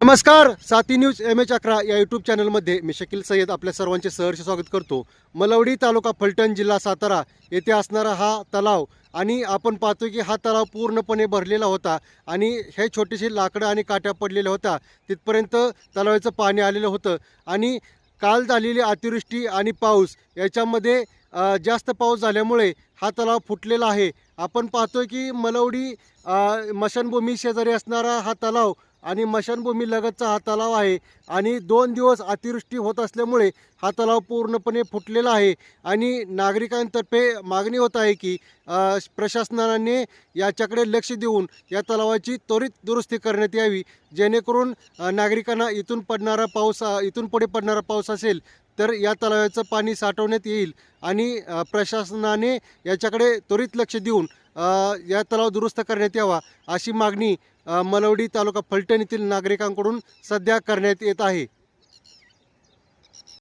नमस्कार साती news M H अकरा या यूट्यूब चॅनलमध्ये मी शकील सय्यद आपल्या सर्वांचे सहर्ष स्वागत करतो. मलवडी तालुका फलटण जिल्हा सातारा येथे असणारा हा तलाव आणि आपण पाहतो की हा तलाव पूर्णपणे भरलेला होता आणि हे छोटेसे लाकडं आणि काट्या पडलेल्या होत्या. तिथपर्यंत तलावाचं पाणी आलेलं होतं आणि काल झालेली अतिवृष्टी आणि पाऊस याच्यामध्ये जास्त पाऊस झाल्यामुळे हा तलाव फुटलेला आहे. आपण पाहतोय की मलवडी मशानभूमी शेजारी असणारा हा तलाव आणि मशानभूमी लगतचा हा तलाव आहे आणि दोन दिवस अतिवृष्टी होत असल्यामुळे हा तलाव पूर्णपणे फुटलेला आहे. आणि नागरिकांतर्फे मागणी होत आहे की प्रशासनाने याच्याकडे लक्ष देऊन या तलावाची त्वरित दुरुस्ती करण्यात यावी जेणेकरून नागरिकांना इथून पडणारा पाऊस इथून पुढे पडणारा पाऊस असेल तर या तलावाचं पाणी साठवण्यात येईल. आणि प्रशासनाने याच्याकडे त्वरित लक्ष देऊन या तलाव दुरुस्त करण्यात यावा अशी मागणी मलवडी तालुका फलटण येथील नागरिकांकडून सध्या करण्यात येत आहे.